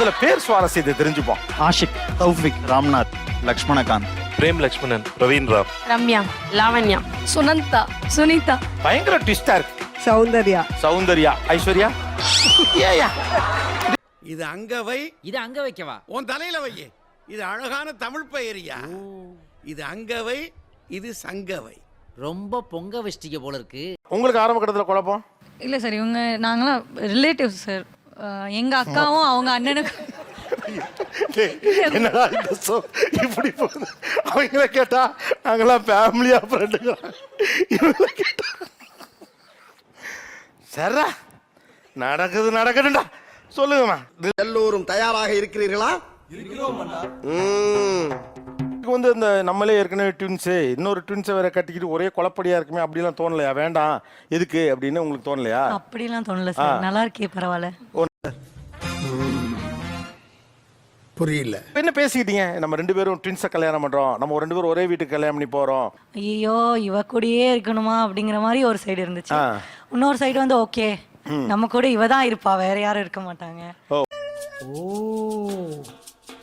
முதல்ல பேர் சுவாரஸ்யத்தை தெரிஞ்சுப்போம். ஆஷிக் தௌஃபிக் ராம்நாத் லக்ஷ்மணகாந்த். பிரேம் லக்ஷ்மணன் பிரவீன் ராவ். ரம்யா லாவண்யா. சுனந்தா சுனிதா. பயங்கர ட்விஸ்டா இருக்கு. சௌந்தர்யா. சௌந்தர்யா ஐஸ்வர்யா. ஏயா இது அங்க வை. இது அங்க வைக்கவா? உன் தலையில வை இது அழகான தமிழ் பெயரியா? இது அங்க வை இது சங்கவை ரொம்ப பொங்க வச்சிட்டீங்க போல இருக்கு. உங்களுக்கு ஆரம்ப கட்டத்துல குழப்பம்? இல்லை சார் இவங்க நாங்களாம் ரிலேட்டிவ்ஸ் சார். எங்கள் அக்காவும் அவங்க அண்ணனுக்கும். என்னடா இந்த இப்படி போகுது? அவங்கள கேட்டா நாங்கெல்லாம் ஃபேமிலியா ஃப்ரெண்டுங்க இவங்கள கேட்டா. சரா நடக்குது நடக்கட்டும்டா சொல்லுங்கம்மா எல்லோரும் தயாராக இருக்கிறீர்களா? இதுக்கு வந்து இந்த நம்மளே ஏற்கனவே ட்வின்ஸு இன்னொரு ட்வின்ஸை வேற கட்டிக்கிட்டு ஒரே குழப்படியா இருக்குமே அப்படிலாம் தோணலையா? வேண்டாம். எதுக்கு? அப்படின்னு உங்களுக்கு தோணலையா? அப்படிலாம் தோணல சார். நல்லா இருக்கே பரவாயில்ல. புரியல. என்ன பேசிக்கிட்டீங்க? நம்ம ரெண்டு பேரும் ட்வின்ஸை கல்யாணம் பண்றோம். நம்ம ரெண்டு பேரும் ஒரே வீட்டுக்கு கல்யாணம் பண்ணி போறோம். ஐயோ இவ கூடயே இருக்கணுமா அப்படிங்கிற மாதிரி ஒரு சைடு இருந்துச்சு. இன்னொரு சைடு வந்து ஓகே நம்ம கூட இவ தான் இருப்பா வேற யாரும் இருக்க மாட்டாங்க.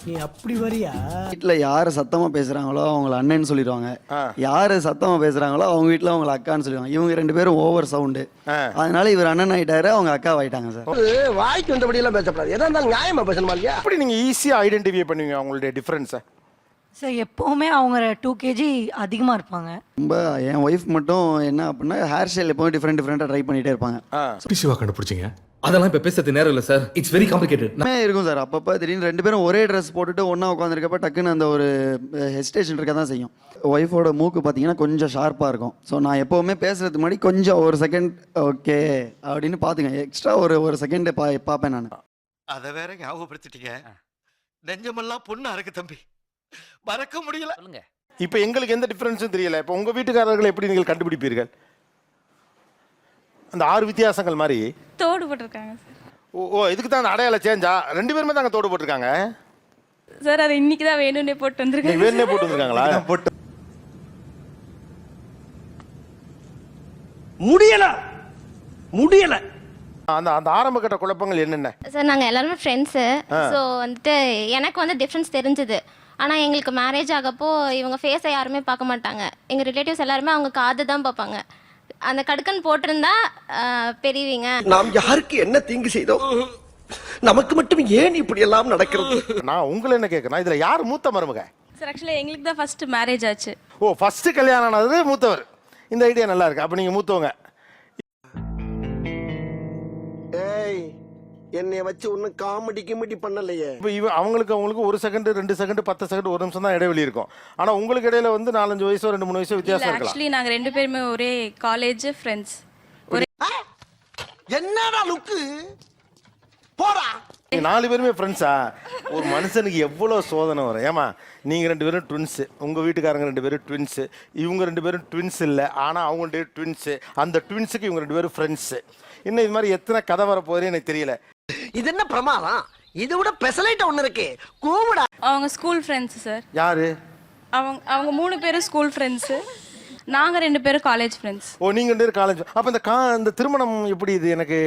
நீ அப்படி வரியா? வீட்டில் யார் சத்தமாக பேசுகிறாங்களோ அவங்கள அண்ணன்னு சொல்லிடுவாங்க. யார் சத்தமாக பேசுகிறாங்களோ அவங்க வீட்டில் அவங்கள அக்கான்னு சொல்லிடுவாங்க. இவங்க ரெண்டு பேரும் ஓவர் சவுண்டு. அதனால இவர் அண்ணன் ஆயிட்டாரு அவங்க அக்கா ஆயிட்டாங்க சார். வாய்க்கு வந்தபடி எல்லாம் பேசப்படாது. எதா இருந்தாலும் நியாயமா பேசணுமா இல்லையா? எப்படி நீங்க ஈஸியா ஐடென்டிஃபை பண்ணுவீங்க அவங்களுடைய டிஃபரன்ஸை சார் எப்பவுமே அவங்க டூ கேஜி அதிகமா இருப்பாங்க. ரொம்ப என் ஒய்ஃப் மட்டும் என்ன அப்படின்னா ஹேர் ஸ்டைல் எப்பவும் டிஃப்ரெண்ட் டிஃப்ரெண்ட்டாக ட்ரை பண்ணிகிட்டே இருப்பாங்க. சிவா கண்டுபிடிச்சிங்க? அதெல்லாம் இப்ப பேசுறது நேரம் இல்ல சார் இட்ஸ் வெரி காம்ப்ளிகேட்டட் எல்லாமே இருக்கும் சார் அப்பப்போ திடீர்னு ரெண்டு பேரும் ஒரே ட்ரெஸ் போட்டுட்டு ஒன்றா உட்காந்துருக்கப்ப டக்குன்னு அந்த ஒரு ஹெசிடேஷன் இருக்க தான் செய்யும். ஒய்ஃபோட மூக்கு பார்த்தீங்கன்னா கொஞ்சம் ஷார்ப்பாக இருக்கும். ஸோ நான் எப்போவுமே பேசுறதுக்கு முன்னாடி கொஞ்சம் ஒரு செகண்ட் ஓகே அப்படின்னு பார்த்துங்க எக்ஸ்ட்ரா ஒரு ஒரு செகண்ட் பா பார்ப்பேன் நான். அத வேற ஞாபகப்படுத்திட்டீங்க. நெஞ்சமெல்லாம் பொண்ணு அறக்கு தம்பி. மறக்க முடியல. சொல்லுங்க. இப்போ எங்களுக்கு எந்த டிஃபரன்ஸும் தெரியல. இப்போ உங்க வீட்டுக்காரர்களை எப்படி நீங்கள் கண்டுபிடிப்பீர்கள்? அந்த ஆறு வித்தியாசங்கள் மாதிரி தோடு போட்டிருக்காங்க ஓ ஓ இதுக்கு தான் அடையாள சேஞ்சா ரெண்டு பேருமே தாங்க தோடு போட்டிருக்காங்க? சார் அது இன்னைக்கு தான் வேணும்னே போட்டு நீங்க வந்திருக்காங்க வேணுனே போட்டு வந்திருக்காங்களா? போட்டு முடியல! முடியல! அந்த அந்த ஆரம்ப கட்ட குழப்பங்கள் என்னென்ன? சார் நாங்கள் எல்லாருமே ஃப்ரெண்ட்ஸு ஸோ வந்துட்டு எனக்கு வந்து டிஃப்ரென்ஸ் தெரிஞ்சுது. ஆனால் எங்களுக்கு மேரேஜ் ஆகப்போ இவங்க ஃபேஸை யாருமே பார்க்க மாட்டாங்க. எங்கள் ரிலேட்டிவ்ஸ் எல்லாருமே அவங்க காது தான் பார்ப்பாங்க. அந்த கடுக்கன் போட்டிருந்தா பெரியவங்க. நாம் யாருக்கு என்ன தீங்கு செய்தோம் நமக்கு மட்டும் ஏன் இப்படி எல்லாம் நடக்கிறது? நான் உங்களை என்ன கேட்கறேன் இதுல யார் மூத்த மருமக? சார் ஆக்சுவலி எங்களுக்கு தான் ஃபர்ஸ்ட் மேரேஜ் ஆச்சு. ஓ ஃபர்ஸ்ட் கல்யாணம் ஆனது மூத்தவர். இந்த ஐடியா நல்லா இருக்கு. அப்ப நீங்க மூத்தவங்க. ஏய் என்னைய வச்சு ஒன்னும் காமெடி கிமெடி பண்ணலையே. இப்போ இவ அவங்களுக்கு அவங்களுக்கு ஒரு செகண்ட் ரெண்டு செகண்ட் பத்து செகண்ட் ஒரு நிமிஷம் தான் இடைவெளி இருக்கும். ஆனா உங்களுக்கு இடையில வந்து நாலஞ்சு வயசோ ரெண்டு மூணு வயசோ வித்தியாசம் இருக்கலாம். ஆக்சுவலி நாங்க ரெண்டு பேருமே ஒரே காலேஜ் ஃப்ரெண்ட்ஸ் என்னடா லுக்கு போடா. நாலு பேருமே ஃப்ரெண்ட்ஸா ஒரு மனுஷனுக்கு எவ்வளவு சோதனை வரும்? ஏமா நீங்க ரெண்டு பேரும் ட்வின்ஸ் உங்க வீட்டுக்காரங்க ரெண்டு பேரும் ட்வின்ஸ் இவங்க ரெண்டு பேரும் ட்வின்ஸ் இல்ல. ஆனா அவங்க ட்வின்ஸ் அந்த ட்வின்ஸுக்கு இவங்க ரெண்டு பேரும் ஃப்ரெண்ட்ஸ் இன்னும் இது மாதிரி எத்தனை கதை வர போகுதுன்னு எனக்கு தெரியல. இது என்ன பிரமாதம்? இதை விட பெசலைட்ட ஒண்ணு இருக்கு. கூவுடா. அவங்க ஸ்கூல் ஃப்ரெண்ட்ஸ் சார் யாரு? அவங்க அவங்க மூணு பேரும் ஸ்கூல் ஃப்ரெண்ட்ஸு நாங்க ரெண்டு பேரும் காலேஜ் ஃப்ரெண்ட்ஸ் ஓ நீங்க ரெண்டு பேரும் காலேஜ் அப்ப இந்த கா இந்த திருமணம் எப்படி இது எனக்கு?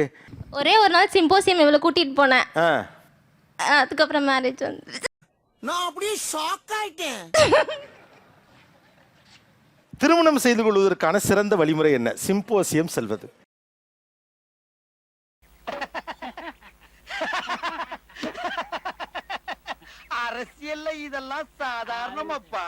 ஒரே ஒரு நாள் சிம்போசியம் இவ்வளோ கூட்டிகிட்டு போனேன். ஆ. அதுக்கப்புறம் மேரேஜ் வந்து நான் அப்படியே ஷாக் ஆயிட்டேன். திருமணம் செய்து கொள்வதற்கான சிறந்த வழிமுறை என்ன? சிம்போசியம் செல்வது. அரசியல்ல இதெல்லாம் சாதாரணமாப்பா.